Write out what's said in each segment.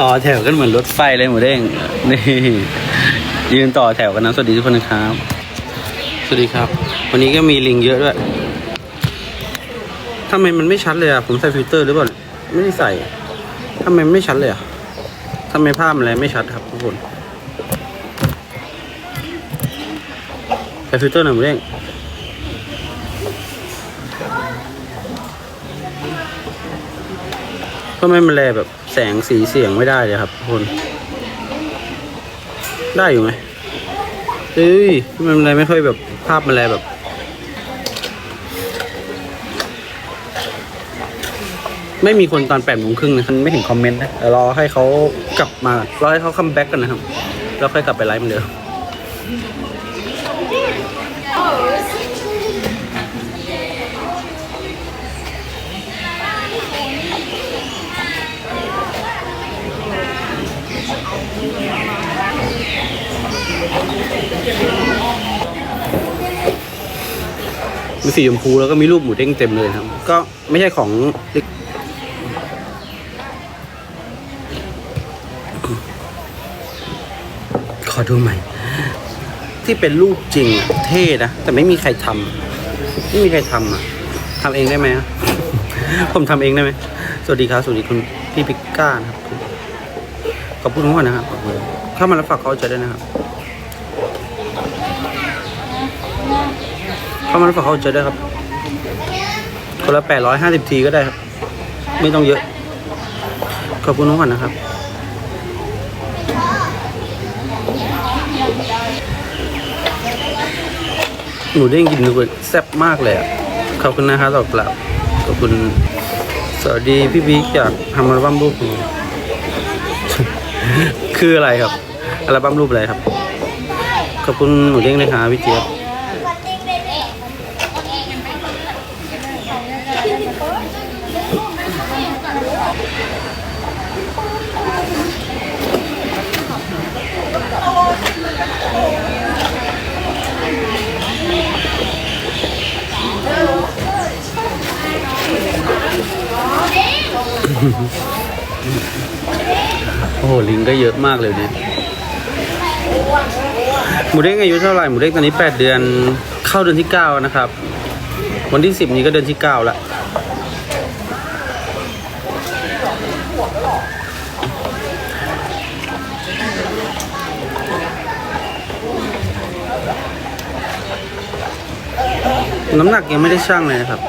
ต่อแถวกันเหมือนรถไฟเลยหมูเด้งนี่ยืนต่อแถวกันนะสวัสดีทุกคนนะครับ สวัสดีครับ วันนี้ก็มีลิงเยอะด้วยทำไมมันไม่ชัดเลยอะผมใส่ฟิลเตอร์หรือเปล่าไม่ได้ใส่ทำไมไม่ชัดเลยอะทำไมภาพมันอะไรไม่ชัดครับทุกคนใส่ฟิลเตอร์หน่อยหมูเด้ง ทำไม่มันแลแบบแสงสีเสียงไม่ได้เลยครับทุกคน ได้อยู่ไหมเอ้ยมันอะไรไม่ค่อยแบบภาพมันอะไรแบบ ไม่มีคนตอนแปดโมงครึ่งนะฉันไม่เห็นคอมเมนต์นะเดี๋ยวรอให้เขากลับมารอให้เขาคัมแบ็กกันนะครับ แล้วค่อยกลับไปไลฟ์เหมือนเดิม มีสีชมพูแล้วก็มีรูปหมูเด้งเต็มเลยครับ ก็ไม่ใช่ของขอดูใหม่ ที่เป็นรูปจริงอะเท่นะ แต่ไม่มีใครทำไม่มีใครทำอะทำเองได้ไหมผมทำเองได้ไหมสวัสดีครับ สวัสดีคุณพี่พิก้านะครับขอบคุณทุกคนนะครับขอบคุณเข้ามาแล้วฝากเขาใจด้นะครับ ข้ามาแล้วฝากเขาใจด้ครับ คนละแปดร้อยห้าสิบทีก็ได้ครับ ไม่ต้องเยอะ ขอบคุณทุกคนนะครับ หนูเด้งกินดูแซ่บมากเลยอะ ขอบคุณนะครับตอบกลับ ขอบคุณ สวัสดีพี่บิ๊กจากทำอัลบั้มรูปหนูคืออะไรครับ อัลบั้มรูปอะไรครับ ขอบคุณหนูเด้งเลยครับพี่เจี๊ยบ โอ้โหลิงก็เยอะมากเลยเนี่ยหมูเด้งอายุเท่าไหร่หมูเด้งตอนนี้แปดเดือนเข้าเดือนที่เก้านะครับ วันที่สิบนี้ก็เดือนที่เก้าละน้ำหนักยังไม่ได้ชั่งเลยนะครับ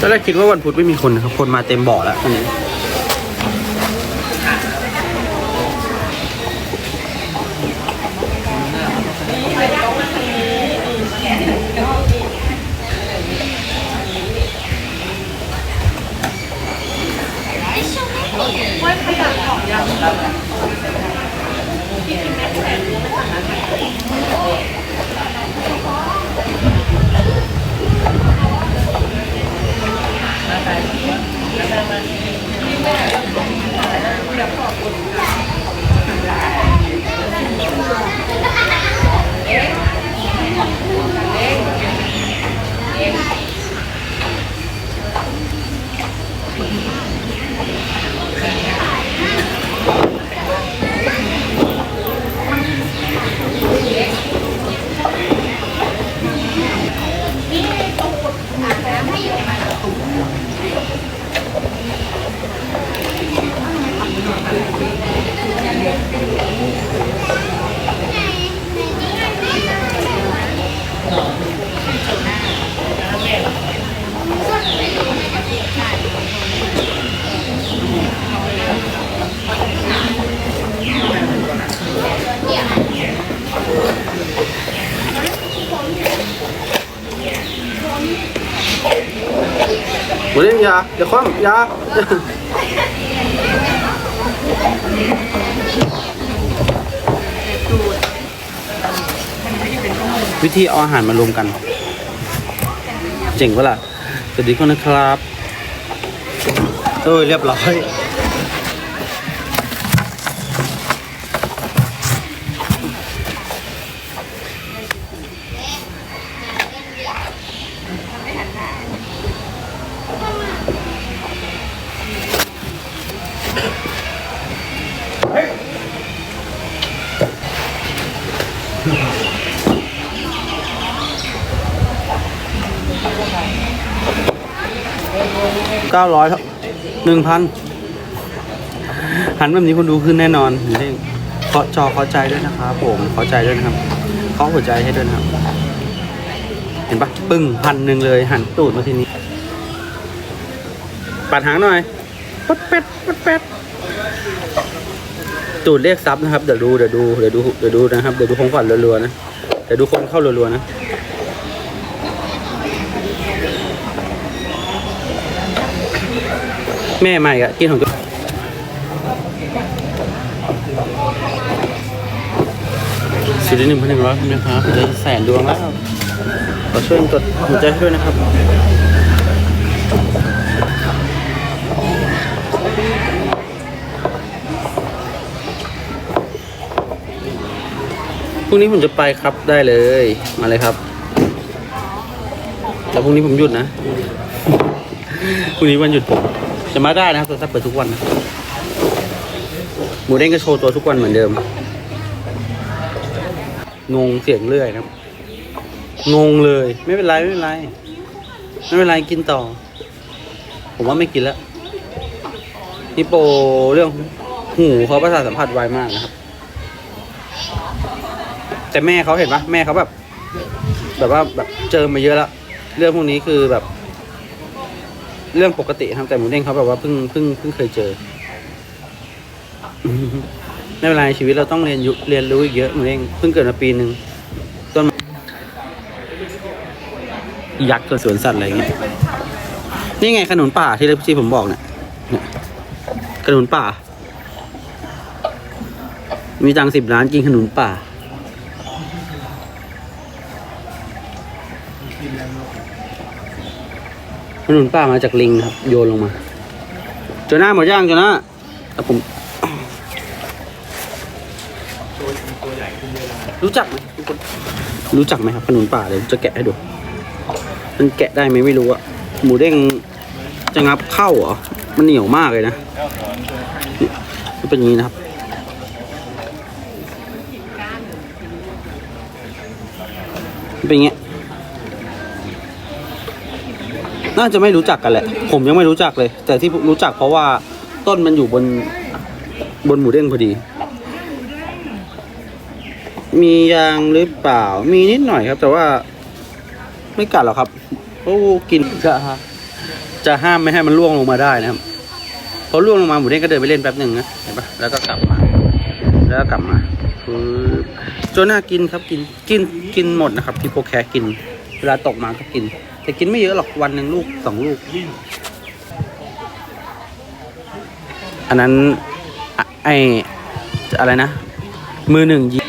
ตอนแรกคิดว่าวันพุธไม่มีคนนะครับ คนมาเต็มบ่อแล้วตอนนี้ หมูเด้งอยาอย่าคว่ำอยาวิธีเอาอาหารมารวมกัน เจ๋งปะล่ะ สวัสดีคนนะครับ เออเรียบร้อย เก้าร้อยหนึ่งพันหันแบบนี้คนดูขึ้นแน่นอนหมูเด้งเคาะจอเคาะใจด้วยนะครับผมเคาะใจด้วยนะครับเคาะหัวใจให้ด้วยนะครับ เห็นปะปึ้งพันหนึ่งเลย หันตูดมาทีนี้ปัดหางหน่อยปัดเป็ดปัดเป็ด ตูดเรียกซับนะครับเดี๋ยวดูเดี๋ยวดูเดี๋ยวดูเดี๋ยวดูนะครับเดี๋ยวดูของขวัญรัวๆนะเดี๋ยวดูคนเข้ารัวๆนะแม่ใหม่อะกินของตัวสุดที่หนึ่งพันหนึ่งร้อยนะครับหัวใจแสนดวงแล้วขอช่วยกดหัวใจให้ด้วยนะครับ รุ่งนี้ผมจะไปครับได้เลย มาเลยครับ แต่พรุ่งนี้ผมหยุดนะ พรุ่งนี้วันหยุดผม จะมาได้นะครับโทรศัพท์เปิดทุกวันนะหมูเด้งก็โชว์ตัวทุกวันเหมือนเดิม งงเสียงเรื่อยนะครับ งงเลย ไม่เป็นไรไม่เป็นไร ไม่เป็นไรกินต่อ ผมว่าไม่กินแล้วนี่โปเรื่องหูเขาประสาทสัมผัสไวมากนะครับ แต่แม่เขาเห็นปะแม่เขาแบบ แบบว่าแบบเจอมาเยอะแล้วเรื่องพวกนี้คือแบบ เรื่องปกติครับแต่หมูเด้งเขาแบบว่าเพิ่งเพิ่งเพิ่งเคยเจอไม่เป็นไรชีวิตเราต้องเรียนยุเรียนรู้อีกเยอะหมูเด้งเพิ่งเกิดมาปีหนึ่งต้นยักษ์กับสวนสัตว์อะไรอย่างเงี้ยนี่ไงขนุนป่าที่ที่ผมบอกเนี่ยเนี่ยขนุนป่า มีตังสิบล้านกินขนุนป่า นุนป่ามาจากลิงครับ โยนลงมาจอหน้าหมดย่างจอหน้าแต่ผมรู้จักไหมทุกคนรู้จักไหมครับขนุนป่าเดี๋ยวจะแกะให้ดู มันแกะได้ไหมไม่รู้อะหมูเด้งจะงับเข้าเหรอมันเหนียวมากเลยนะนี่มันเป็นอย่างนี้นะครับเป็นอย่างเงี้ย น่าจะไม่รู้จักกันแหละ ผมยังไม่รู้จักเลย แต่ที่รู้จักเพราะว่าต้นมันอยู่บนบนหมูเด้งพอดี มียางหรือเปล่า มีนิดหน่อยครับ แต่ว่าไม่กัดหรอกครับโอ้กินจะจะห้ามไม่ให้มันล่วงลงมาได้นะครับพอล่วงลงมาหมูเด้งก็เดินไปเล่นแป๊บหนึ่งนะเห็นปะแล้วก็กลับมา แล้วก็กลับมาปึ๊บโจน่ากินครับกินกินกินหมดนะครับที่โปรแคร์กิน เวลาตกมาก็กิน แต่กินไม่เยอะหรอกวันหนึ่งลูกสองลูก อันนั้นอะไออะไรนะ มือหนึ่งยิ